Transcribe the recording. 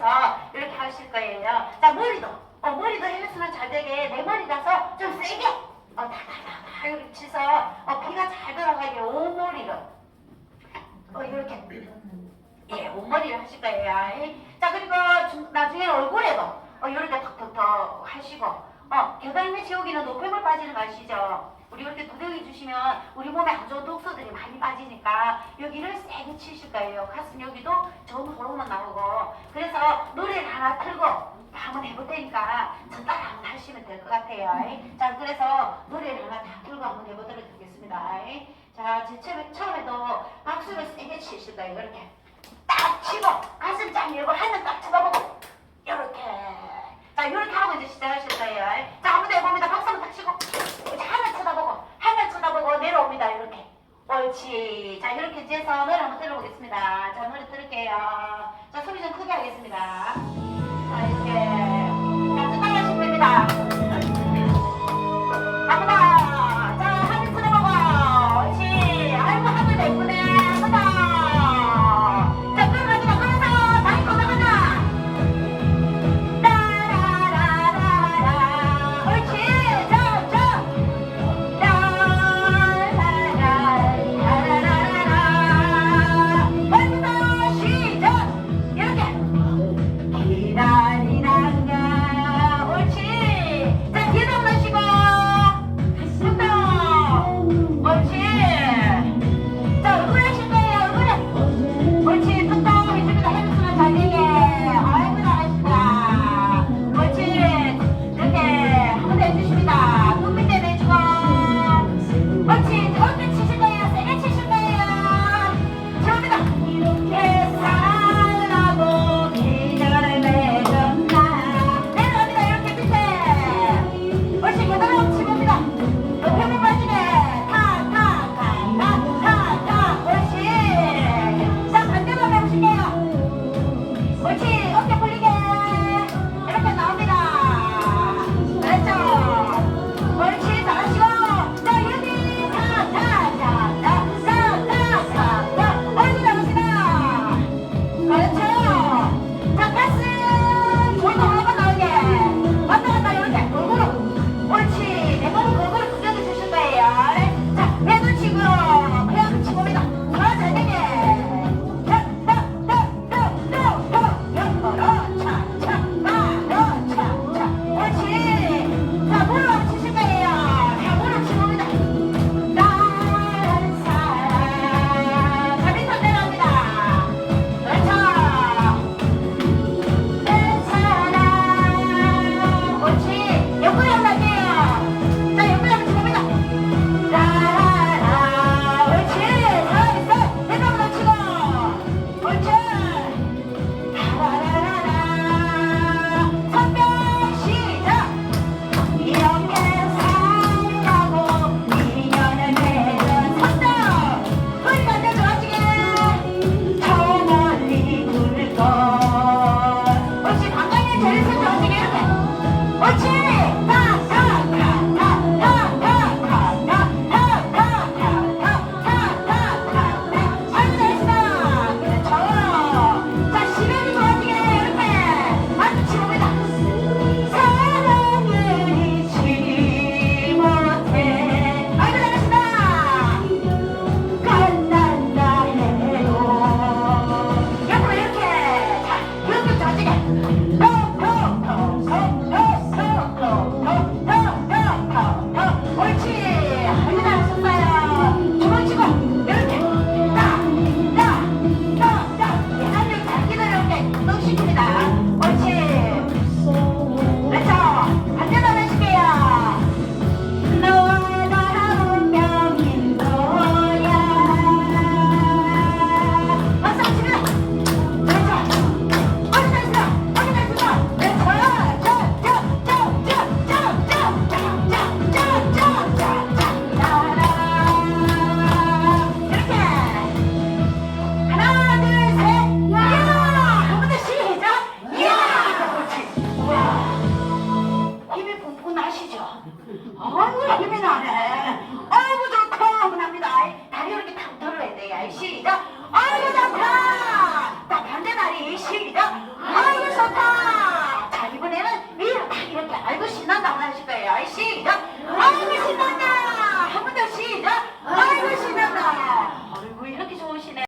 위해서 이렇게 하실 거예요. 자, 머리도. 어, 머리도 헬스는 잘 되게 내 머리라서 좀 세게. 어, 다다다다 이렇게 치서 어, 피가 잘 돌아가게 온머리로. 어, 이렇게. 예, 온머리를 하실 거예요. 예. 자, 그리고 중- 나중에 얼굴에도 어, 이렇게 턱턱턱 하시고, 어, 계단의 지옥이는 노폐물 빠지는 거 아시죠? 우리 이렇게 두덩이 주시면 우리 몸에 안 좋은 독소들이 많이 빠지니까 여기를 거예요. 가슴 여기도 좋은 호르몬 나오고. 그래서 노래를 하나 틀고 한번 해볼 테니까 저 따라 한번 하시면 될 것 같아요. 예. 자, 그래서 노래를 하나 다 틀고 한번 해보도록 하겠습니다. 예. 자, 제 처음에, 처음에도 박수를 세게 치실 거예요. 이렇게. 딱 치고 가슴 쫙 열고 하늘 딱 쳐다보고 이렇게 자 이렇게 하고 이제 시작하실 거예요 자 한번 해봅니다 박수 한번 딱 치고 이제 하늘 쳐다보고 하늘 쳐다보고 내려옵니다 이렇게 옳지 자 이렇게 해서 노래 한번 들어보겠습니다. 자 노래 들을게요. 자 소리 좀 크게 하겠습니다. 자 이렇게. 자 따라하시면 됩니다 시작. 아이고 좋다. 나 반대 날리 시작. 아이고 좋다.